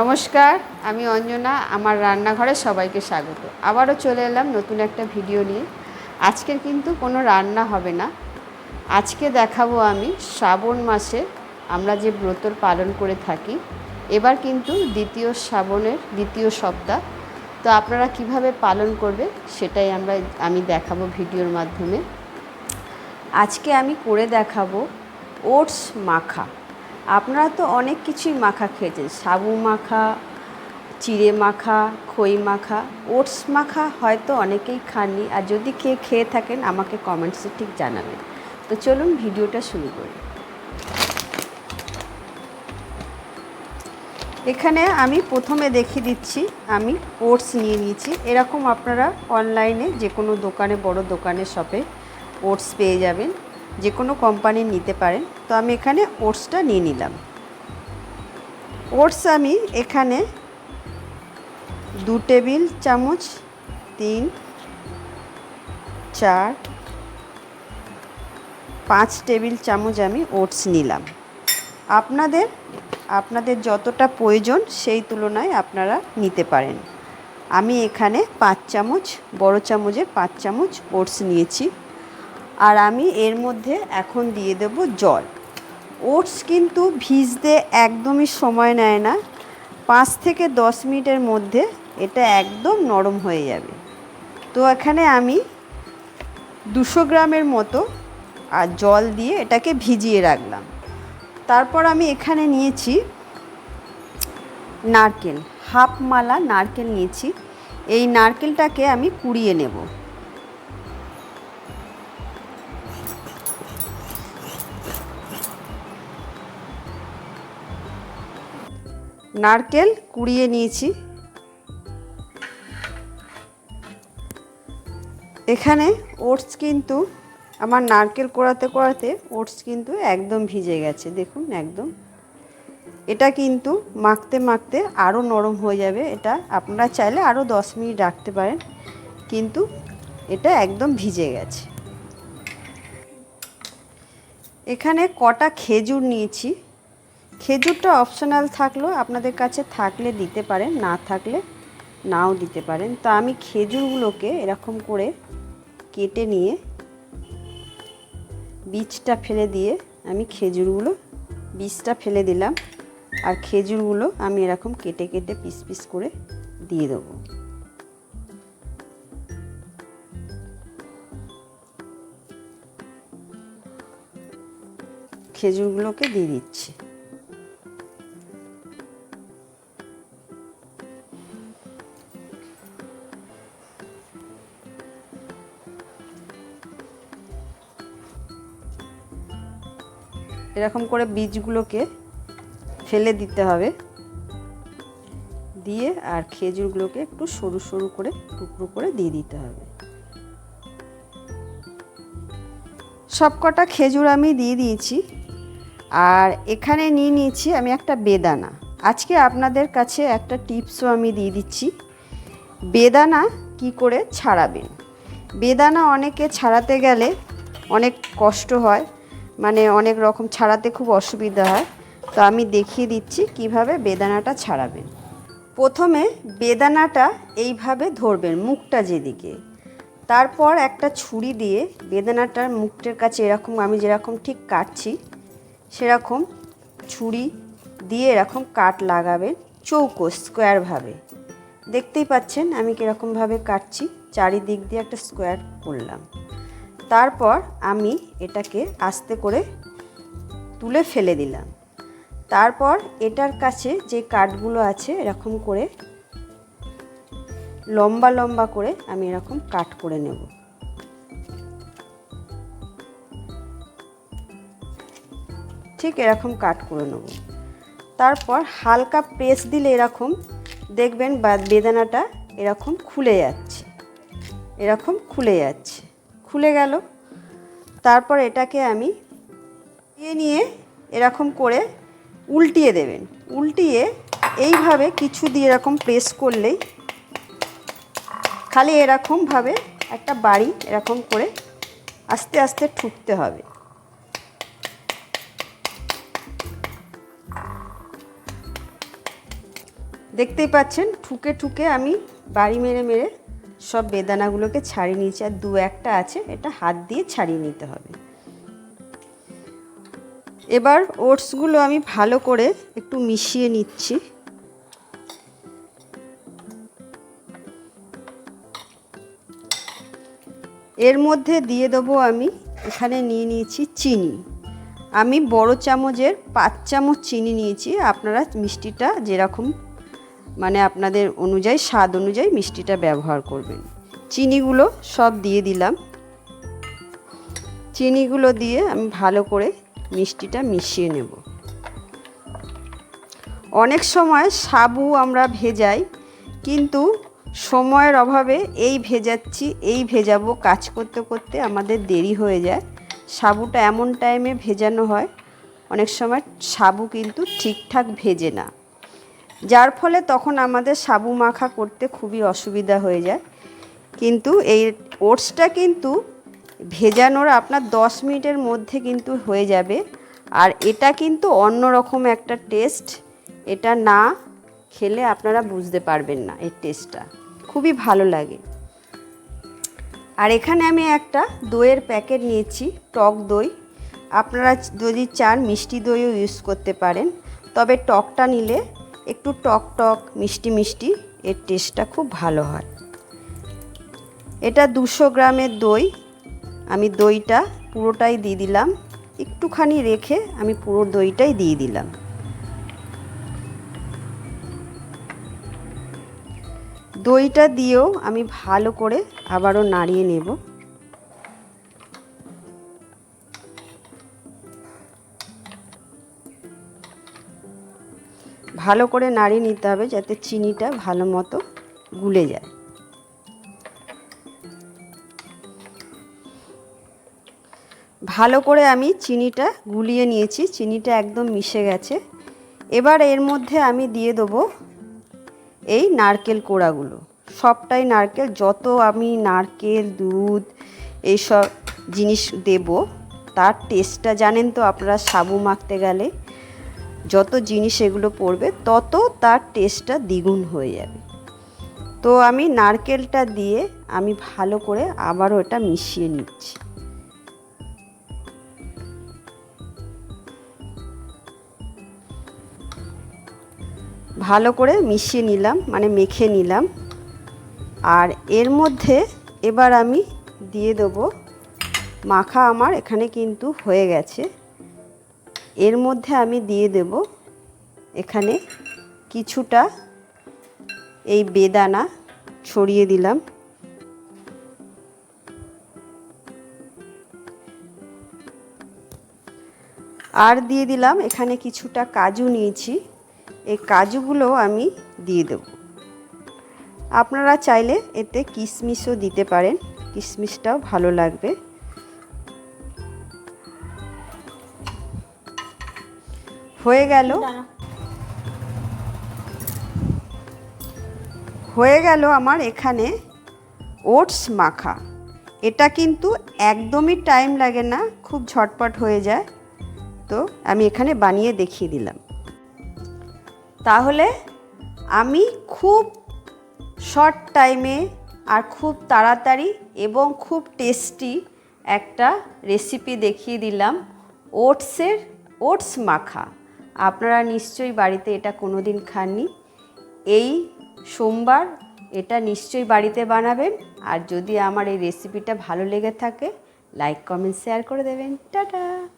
নমস্কার, আমি অঞ্জনা, আমার রান্নাঘরে সবাইকে স্বাগত। আবারও চলে এলাম নতুন একটা ভিডিও নিয়ে। আজকের কিন্তু কোনো রান্না হবে না। আজকে দেখাবো আমি শ্রাবণ মাসে আমরা যে ব্রতর পালন করে থাকি, এবার কিন্তু দ্বিতীয় শ্রাবণের দ্বিতীয় সপ্তাহ। তো আপনারা কীভাবে পালন করবে সেটাই আমরা, আমি দেখাবো ভিডিওর মাধ্যমে। আজকে আমি করে দেখাবো ওটস মাখা। আপনারা তো অনেক কিছুই মাখা খেয়েছেন। সাবু মাখা, চিড়ে মাখা, খই মাখা, ওটস মাখা হয়তো অনেকেই খাননি। আর যদি কে খেয়ে থাকেন, আমাকে কমেন্টসে ঠিক জানাবেন। তো চলুন ভিডিওটা শুরু করি। এখানে আমি প্রথমে দেখিয়ে দিচ্ছি, আমি ওটস নিয়ে নিয়েছি। এরকম আপনারা অনলাইনে যে কোনো দোকানে, বড় দোকানে, শপে ওটস পেয়ে যাবেন। যে কোনো কোম্পানির নিতে পারেন। তো আমি এখানে ওটসটা নিয়ে নিলাম। ওটস আমি এখানে দু টেবিল চামচ, তিন, চার, পাঁচ টেবিল চামচ আমি ওটস নিলাম। আপনাদের আপনাদের যতটা প্রয়োজন সেই তুলনায় আপনারা নিতে পারেন। আমি এখানে পাঁচ চামচ, বড় চামচের পাঁচ চামচ ওটস নিয়েছি। আর আমি এর মধ্যে এখন দিয়ে দেব জল। ওটস কিন্তু ভিজতে একদমই সময় নেয় না। পাঁচ থেকে দশ মিনিটের মধ্যে এটা একদম নরম হয়ে যাবে। তো এখানে আমি দুশো গ্রামের মতো, আর জল দিয়ে এটাকে ভিজিয়ে রাখলাম। তারপর আমি এখানে নিয়েছি নারকেল, হাফ মালা নারকেল নিয়েছি। এই নারকেলটাকে আমি কুড়িয়ে নেব। নারকেল কুড়িয়ে নিয়েছি। এখানে ওটস কিন্তু, আমার নারকেল কোড়াতে কোড়াতে ওটস কিন্তু একদম ভিজে গেছে, দেখুন একদম। এটা কিন্তু মাখতে মাখতে আরও নরম হয়ে যাবে, এটা আপনারা চাইলে আরও দশ মিনিট রাখতে পারেন, কিন্তু এটা একদম ভিজে গেছে। এখানে কটা খেজুর নিয়েছি খেজুরটা অপশনাল থাকলেও আপনাদের কাছে থাকলে দিতে পারেন, না থাকলে নাও দিতে পারেন। তা আমি খেজুরগুলোকে এরকম করে কেটে নিয়ে বীজটা ফেলে দিয়ে আমি খেজুরগুলো, বীজটা ফেলে দিলাম। আর খেজুরগুলো আমি এরকম কেটে কেটে পিস পিস করে দিয়ে দেবো। খেজুরগুলোকে দিয়ে দিচ্ছি। এরকম করে বীজগুলোকে ফেলে দিতে হবে। দিয়ে আর খেজুরগুলোকে একটু সরু সরু করে, টুকরো করে দিয়ে দিতে হবে। সবকটা খেজুর আমি দিয়ে দিয়েছি। আর এখানে নিয়ে নিয়েছি আমি একটা বেদানা। আজকে আপনাদের কাছে একটা টিপসও আমি দিয়ে দিচ্ছি। বেদানা কি করে ছাড়াবেন? বেদানা অনেকে ছাড়াতে গেলে অনেক কষ্ট হয়। মানে অনেক রকম ছাড়াতে খুব অসুবিধা হয়। তো আমি দেখিয়ে দিচ্ছি কীভাবে বেদানাটা ছাড়াবেন। প্রথমে বেদানাটা এইভাবে ধরবেন মুখটা যেদিকে। তারপর একটা ছুরি দিয়ে বেদানাটার মুখটার কাছে এরকম আমি যেরকম ঠিক কাটছি, সেরকম ছুরি দিয়ে এরকম কাট লাগাবেন চৌকো স্কোয়ারভাবে দেখতেই পাচ্ছেন আমি কীরকমভাবে কাটছি, চারিদিক দিয়ে একটা স্কোয়ার করলাম। তারপর আমি এটাকে আস্তে করে তুলে ফেলে দিলাম। তারপর এটার কাছে যে কাঠগুলো আছে এরকম করে লম্বা লম্বা করে আমি এরকম কাট করে নেব। ঠিক এরকম কাট করে নেব। তারপর হালকা প্রেস দিলে এরকম দেখবেন বেদানাটা এরকম খুলে যাচ্ছে। এরকম খুলে যাচ্ছে। খুলে গেল। তারপর এটাকে আমি নিয়ে নিয়ে এরকম করে উল্টিয়ে দেবেন। উল্টিয়ে এইভাবে কিছু দিয়ে এরকম প্রেস করলেই খালি এরকমভাবে একটা বাড়ি এরকম করে আস্তে আস্তে ঠুকতে হবে। দেখতেই পাচ্ছেন, ঠুকে ঠুকে আমি বাড়ি মেরে মেরে সব বেদানাগুলোকে ছাড়িয়ে নিয়েছি, আর দু একটা আছে, এটা হাত দিয়ে ছাড়িয়ে নিতে হবে। এবার ওটসগুলো আমি ভালো করে একটু মিশিয়ে নিচ্ছি। এর মধ্যে দিয়ে দেবো আমি, এখানে নিয়ে নিয়েছি চিনি। আমি বড় চামচের পাঁচ চামচ চিনি নিয়েছি, আপনারা মিষ্টিটা যেরকম মানে আপনাদের অনুযায়ী, স্বাদ অনুযায়ী মিষ্টিটা ব্যবহার করবেন। চিনিগুলো সব দিয়ে দিলাম। চিনিগুলো দিয়ে আমি ভালো করে মিষ্টিটা মিশিয়ে নেব। অনেক সময় সাবু আমরা ভেজাই, কিন্তু সময়ের অভাবে এই ভেজাচ্ছি, এই ভেজাবো, কাজ করতে করতে আমাদের দেরি হয়ে যায়। সাবুটা এমন টাইমে ভেজানো হয়, অনেক সময় সাবু কিন্তু ঠিকঠাক ভেজে না। যার ফলে তখন আমাদের সাবু মাখা করতে খুবই অসুবিধা হয়ে যায়। কিন্তু এই ওটসটা কিন্তু ভেজানোর আপনার দশ মিনিটের মধ্যে কিন্তু হয়ে যাবে। আর এটা কিন্তু অন্য রকম একটা টেস্ট। এটা না খেলে আপনারা বুঝতে পারবেন না এই টেস্টটা। খুবই ভালো লাগে। আর এখানে আমি একটা দইয়ের প্যাকেট নিয়েছি, টক দই। আপনারা যদি চান মিষ্টি দইও ইউজ করতে পারেন। তবে টকটা নিলে একটু টক টক, মিষ্টি মিষ্টি, এর টেস্টটা খুব ভালো হয়। এটা দুশো গ্রামের দই। আমি দইটা পুরোটাই দিয়ে দিলাম। একটুখানি রেখে আমি পুরো দইটাই দিয়ে দিলাম। দইটা দিয়েও আমি ভালো করে আবারও নাড়িয়ে নেব। ভালো করে নাড়িয়ে নিতে হবে যাতে চিনিটা ভালো মতো গুলে যায়। ভালো করে আমি চিনিটা গুলিয়ে নিয়েছি, চিনিটা একদম মিশে গেছে। এবার এর মধ্যে আমি দিয়ে দেবো এই নারকেল কোড়াগুলো। সবটাই নারকেল, যত আমি নারকেল, দুধ এইসব জিনিস দেব, তার টেস্টটা জানেন তো, আপনারা সাবু মাখতে গেলে যত জিনিস এগুলো পড়বে, তত তার টেস্টটা দ্বিগুণ হয়ে যাবে। তো আমি নারকেলটা দিয়ে আমি ভালো করে আবারও এটা মিশিয়ে নিচ্ছি। ভালো করে মিশিয়ে নিলাম মানে মেখে নিলাম। আর এর মধ্যে এবার আমি দিয়ে দেবো, মাখা আমার এখানে কিন্তু হয়ে গেছে। এর মধ্যে আমি দিয়ে দেব এখানে কিছুটা এই বেদানা ছড়িয়ে দিলাম। আর দিয়ে দিলাম এখানে কিছুটা কাজু নিয়েছি। এই কাজুগুলো আমি দিয়ে দেব। আপনারা চাইলে এতে কিশমিশও দিতে পারেন, কিশমিশটাও ভালো লাগবে। হয়ে গেল? হয়ে গেল আমার এখানে ওটস মাখা। এটা কিন্তু একদমই টাইম লাগে না খুব ঝটপট হয়ে যায়। তো আমি এখানে বানিয়ে দেখিয়ে দিলাম। তাহলে আমি খুব শর্ট টাইমে আর খুব তাড়াতাড়ি এবং খুব টেস্টি একটা রেসিপি দেখিয়ে দিলাম ওটসের ওটস মাখা। আপনারা নিশ্চয়ই বাড়িতে এটা কোনো দিন খাননি। এই সোমবার এটা নিশ্চয়ই বাড়িতে বানাবেন। আর যদি আমার এই রেসিপিটা ভালো লেগে থাকে লাইক কমেন্ট শেয়ার করে দেবেন। টাটা!